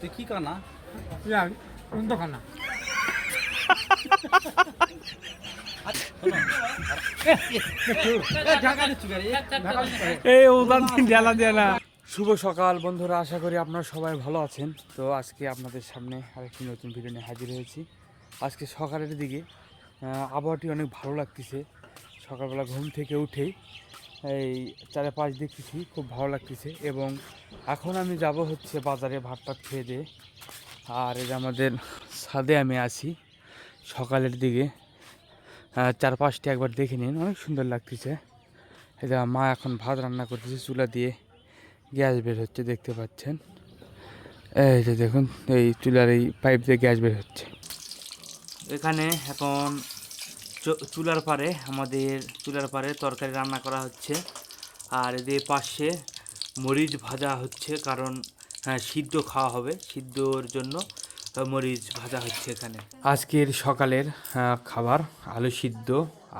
তুই কি কানা ইয়া এই ওদান ঢেলা দিয়ে শুভ সকাল বন্ধুরা আশা করি আপনারা সবাই ভালো আছেন। তো আজকে আপনাদের সামনে আরেকটি নতুন ভিডিও নিয়ে হাজির হয়েছি। আজকে সকালের দিকে আবহাওয়াটি অনেক ভালো লাগতেছে। সকালবেলা ঘুম থেকে উঠেই এই চারপাশ দেখতেছি, খুব ভালো লাগতেছে। এবং এখন আমি যাব হচ্ছে বাজারে ভাত টাত খেয়ে দিয়ে। আর এই যে আমাদের ছাদে আমি আছি, সকালের দিকে। চারপাশটি একবার দেখে নিন, অনেক সুন্দর লাগতেছে। এটা মা এখন ভাত রান্না করতেছে, চুলা দিয়ে গ্যাস বের হচ্ছে, দেখতে পাচ্ছেন। এই যে দেখুন, এই চুলার এই পাইপ দিয়ে গ্যাস বের হচ্ছে। এখানে এখন চুলার পারে আমাদের চুলার পারে তরকারি রান্না করা হচ্ছে। আর এদের পাশে মরিচ ভাজা হচ্ছে কারণ হ্যাঁ, সিদ্ধ খাওয়া হবে সিদ্ধর জন্য মরিচ ভাজা হচ্ছে এখানে। আজকের সকালের খাবার আলু সিদ্ধ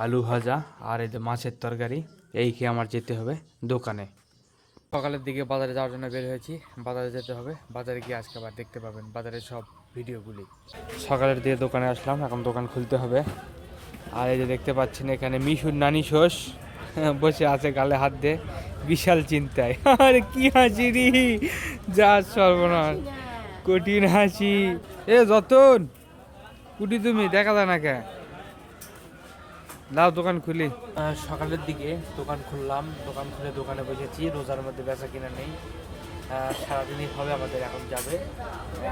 আলু ভাজা আর এদের মাছের তরকারি এই খেয়ে আমার যেতে হবে দোকানে। সকালের দিকে বাজারে যাওয়ার জন্য বের হয়েছি বাজারে যেতে হবে। বাজারে গিয়ে আজকে আবার দেখতে পাবেন বাজারের সব ভিডিওগুলি। সকালের দিকে দোকানে আসলাম এখন দোকান খুলতে হবে। আর এই যে দেখতে পাচ্ছেন এখানে মিশুর নানি শোষ বসে আছে গালে হাত দিয়ে, বিশাল চিন্তায়। আরে কি হাসি রে, যা সর্বনাশ। কঠিন হাসি। এ যতন, কুটি তুমি, দেখা যায় না কে? দাও দোকান খুলি। সকালের দিকে দোকান খুললাম, দোকান খুলে দোকানে বসেছি, রোজার মধ্যে বেচা কিনা নেই। সারাদিনই হবে আমাদের এখন যাবে।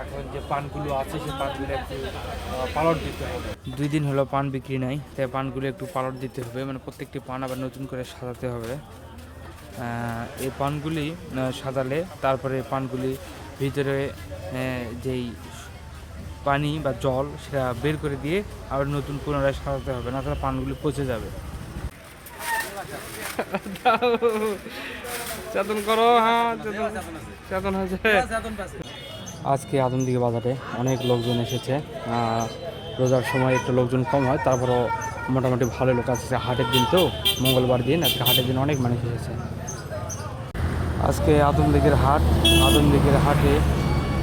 এখন যে পানগুলো আছে সেই পানগুলো একটু পালট দিতে হবে। দুই দিন হলো পান বিক্রি নাই তাই পানগুলো একটু পালট দিতে হবে। মানে প্রত্যেকটি পান আবার নতুন করে সাজাতে হবে। এই পানগুলি সাজালে তারপরে পানগুলি ভিতরে যেই পানি বা জল সেটা বের করে দিয়ে আবার নতুন পুনরায় সাজাতে হবে। না তাহলে পানগুলি পচে যাবে। চেতন করো হ্যাঁ চেতন আজকে আদমদিঘি বাজারে অনেক লোকজন এসেছে। রোজার সময় একটু লোকজন কম হয়, তারপরও মোটামুটি ভালো লোক আসছে হাটের দিন তো, মঙ্গলবার দিন, আজকে হাটের দিন অনেক মানুষ এসেছে। আজকে আদমদিঘির হাট, আদমদিঘির হাটে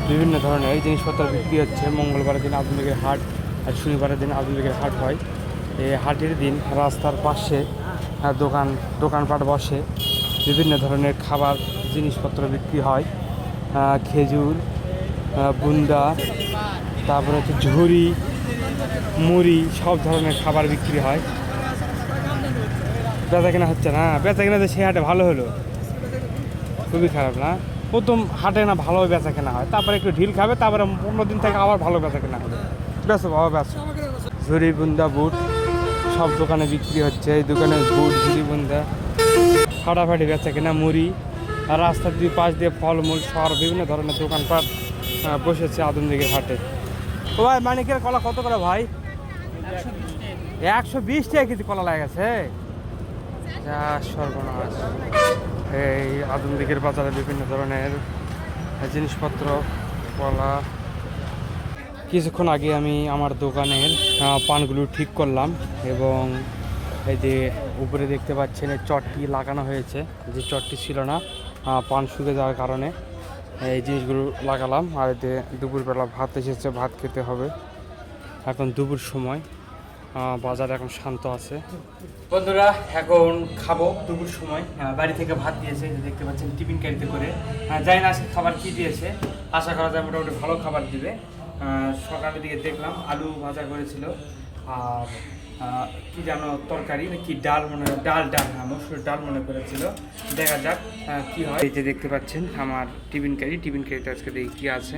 বিভিন্ন ধরনের এই জিনিসপত্র বিক্রি হচ্ছে। মঙ্গলবারের দিন আদমদিঘির হাট আর শনিবারের দিন আদম আদমদিঘির হাট হয়। এই হাটের দিন রাস্তার পাশে দোকান, দোকানপাট বসে। বিভিন্ন ধরনের খাবার, জিনিসপত্র বিক্রি হয়। খেজুর বুন্দা, তারপরে হচ্ছে ঝুড়ি, মুড়ি, সব ধরনের খাবার বিক্রি হয়। বেচা কেনা হচ্ছে না? বেচা কেনা তো সেই হাটে ভালো হলো। খুবই খারাপ না? প্রথম হাটে না ভালো বেচা কেনা হয়। তারপরে একটু ঢিল খাবে, তারপরে পনেরো দিন থেকে আবার ভালো বেচা কেনা হবে। বেসো বাবা বেসো ঝুড়ি, বুন্দা, বুট সব দোকানে বিক্রি হচ্ছে। এই দোকানে বুট, ঝুড়ি, বুন্দা ফাটাফাটি বেচা কিনা মুড়ি আর রাস্তার দুই পাশ দিয়ে ফলমূল সর বিভিন্ন ধরনের দোকানপাট বসেছে আদমদিঘির হাটে। ও ভাই, মানিকের কলা কত করে ভাই? একশো বিশ টাকা কিছু কলা লাগেছে যা সর্বনাশ। এই আদমদিঘির বাজারে বিভিন্ন ধরনের জিনিসপত্র, কলা। কিছুক্ষণ আগে আমি আমার দোকানের পানগুলো ঠিক করলাম এবং এই যে উপরে দেখতে পাচ্ছেন এই চটটি লাগানো হয়েছে। যে চটটি ছিল না পান শুকে যাওয়ার কারণে এই জিনিসগুলো লাগালাম। আর এতে দুপুরবেলা ভাত এসেছে, ভাত খেতে হবে। এখন দুপুর সময় বাজার এখন শান্ত আছে। বন্ধুরা, এখন খাব দুপুর সময়। বাড়ি থেকে ভাত দিয়েছে দেখতে পাচ্ছেন টিফিন ক্যারিতে করে। জানি না আজকে খাবার কি দিয়েছে। আশা করা যায় মোটামুটি ভালো খাবার দিবে। সকালের দিকে দেখলাম আলু ভাজা করেছিল। আর কি জানো তরকারি কি ডাল মনে, ডাল ডাল হ্যাঁ মসুর ডাল মনে করেছিল। দেখা যাক কি হয়। এই যে দেখতে পাচ্ছেন, আমার টিফিন ক্যারি টিফিন ক্যারিতে আজকে দেখি কী আছে।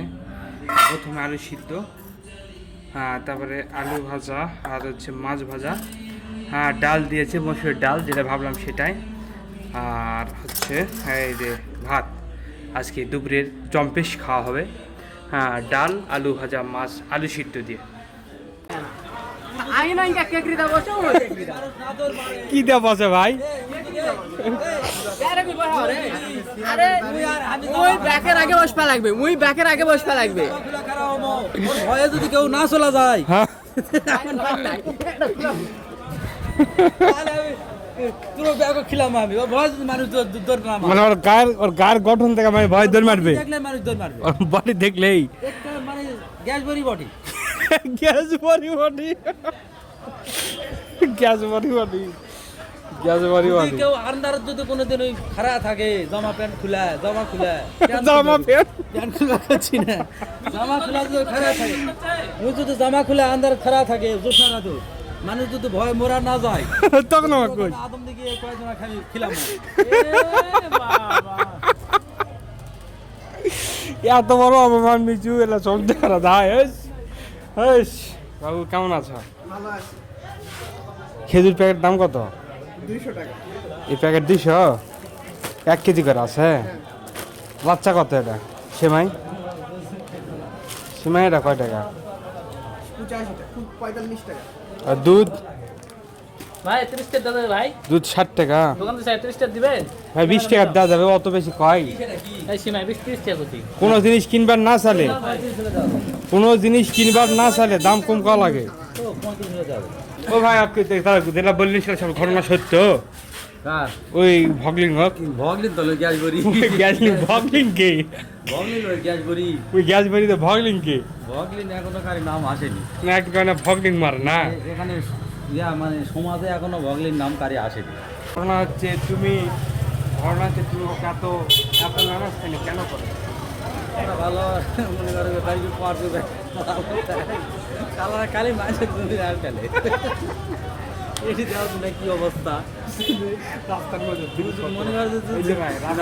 প্রথমে আলু সিদ্ধ হ্যাঁ তারপরে আলু ভাজা, আর হচ্ছে মাছ ভাজা। হ্যাঁ ডাল দিয়েছে, মসুর ডাল, যেটা ভাবলাম সেটাই। আর হচ্ছে, এই যে ভাত। আজকে দুপুরের জম্পেশ খাওয়া হবে। হ্যাঁ ডাল, আলু ভাজা, মাছ, আলু সিদ্ধ দিয়ে আইনা ইনকা কেকরি দা বসে ও কেকরি দা কি দেওয়া বসে ভাই ব্যাকের আগে বসপা লাগবে মুই ব্যাকের আগে বসপা লাগবে ভয়ে যদি কেউ না চলা যায় ব্যাগ খিলাম আমি ও ভয় মানুষ দৌড় দৌড় না মানে ওর গায়ের ওর গায়ের গঠন থেকে মানে ভয় দৌড় মারবে। বডি দেখলেই। মানে গ্যাস ভরি body gas body body gas body body gas body body কেউ আন্দার যদি কোনোদিন ওই খাড়া থাকে জামা প্যান্ট খুলা জামা খুলা জামা প্যান্ট। প্যান্ট খুলা করছি না। জামা খোলা যদি খাড়া থাকে ওই যদি জামা খুলে আন্দার খাড়া থাকে জোসনা না তো মানুষ যদি ভয় মোরা না যায় তখন আমার কই? আদম দিকে কয়েকজন খালি খিলাম। এত বড় অপমান মিচু এলা চোখ দেখা যায় হেস বাবু কেমন আছো। খেজুর প্যাকেট দাম কত? দুইশো টাকা। এই প্যাকেট দুইশো? এক কেজি করে আছে বাচ্চা কত এটা? সেমাই? সেমাই এটা কয় টাকা? আর দুধ? ভাই ত্রিশটা দাদা ভাই। দুধ ষাট টাকা। দোকান থেকে ত্রিশটা দিবেন? ভাই বিশ টাকা দেওয়া যাবে অত বেশি কয়? সীমায় বিশ ত্রিশ টাকা কোনো জিনিস কিনবার না চালে। কোনো জিনিস কিনবার না চালে দাম কম করা লাগে। ও ভাই তারা যেটা বললেন সেটা সব ঘটনা সত্য। ওই ভগলিং হোক ভগলিং তো গ্যাস ভরি গ্যাসলিং ভগলিং কে? ভগলিন ওই গ্যাস ভরি ওই গ্যাস বড়ি তো ভগলিং কে? ভগলিন এখনও কারি নাম আসেনি। না একটা কারণে ভগলিং মার না? এখানে ইয়া মানে সমাজে এখনও ভগলিং নাম কারি আসেনি। ঘটনা হচ্ছে তুমি ঘটনা হচ্ছে তুমি এত এত নানাজ কেন করো ভালো মনে করো তাই কি পার দেবে কালার কালি মাছের যদি আর কালে। এটি দেওয়া না কি অবস্থা? মনে করো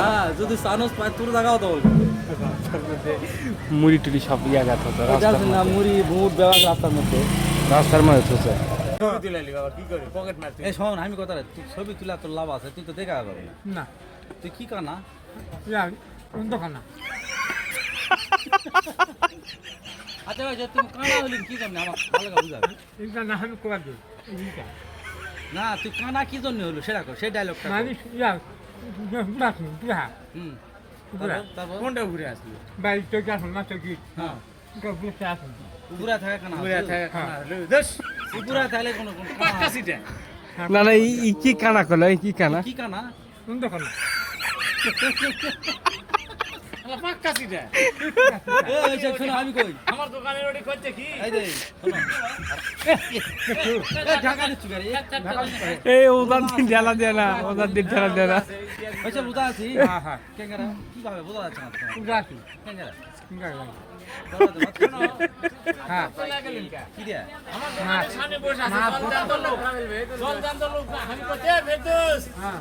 না যদি সানস পায় তোর জায়গাও তো মুড়ি টুড়ি সব ইয়া গেছে তো এটা রাস্তার আছে না মুড়ি বুট বেওয়া রাস্তার মধ্যে। রাস্তার মধ্যে থুছে আমি কথা তুই ছবি তুলা তোর লাভ আছে তুই তো দেখা পাবি না। না। তুই কি কানা? দোকান না আচ্ছা ভাই যে তুমি কানা হলি কি জন্য? আমার ভালো করে বুঝাবে। এটা না আমি কোয়া দিই না তুই কানা কি জন্য হলো? সেটা কর সেই ডায়লগটা মানুষ ইয়া বুড়াছি বুড়া হুম। তারপর- কোনটা ঘুরে আসলি? বাড়ি চোখে আসুন না চোখে হ্যাঁ। বসে আসুন উপরা থাকে কানা। থাকে হ্যাঁ। উপরা থাকলে কোনো কোনো কানা। আছে? না না ই- কি কানা করল ই কি কানা? কি কানা? শোনো আমি কই? আমার দোকানের ওটি করছে কি? এই ওদার দিন ঢেলা দেয় না ওদার দিন ঢেলা দেয় না। আচ্ছা বুঝা আছি। হ্যাঁ হ্যাঁ। কেঙ্গারা কি ভাবে বোঝা যাচ্ছে না তোমার? বুড়াছি কেঙ্গারা। হ্যাঁ। কি দিয়া? মাছ সামনে বসে আছে জল জানতো লোক। জল জানতো লোক আমি করতে ফেরদৌস। হ্যাঁ।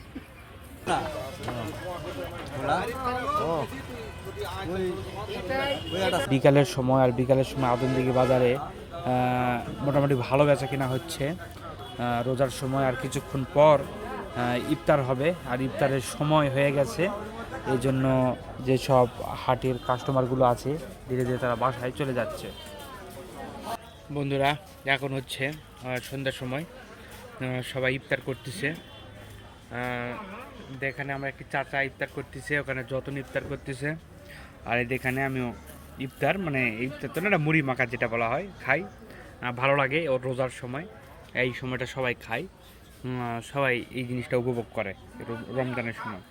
বিকালের সময় আর বিকালের সময় আদমদিঘি বাজারে মোটামুটি ভালো বেচা কেনা হচ্ছে। রোজার সময় আর কিছুক্ষণ পর ইফতার হবে। আর ইফতারের সময় হয়ে গেছে। এই জন্য যেসব হাটের কাস্টমারগুলো আছে, ধীরে ধীরে তারা বাসায় চলে যাচ্ছে। বন্ধুরা, এখন হচ্ছে সন্ধ্যার সময়। সবাই ইফতার করতেছে। এখানে আমরা একটি চাচা ইফতার করতেছে, ওখানে যতন ইফতার করতেছে। আর এই এখানে আমিও ইফতার মানে ইফতার তো না মুড়ি মাখা যেটা বলা হয়, খাই। ভালো লাগে ওর রোজার সময়, এই সময়টা সবাই খায়। সবাই এই জিনিসটা উপভোগ করে রমজানের সময়।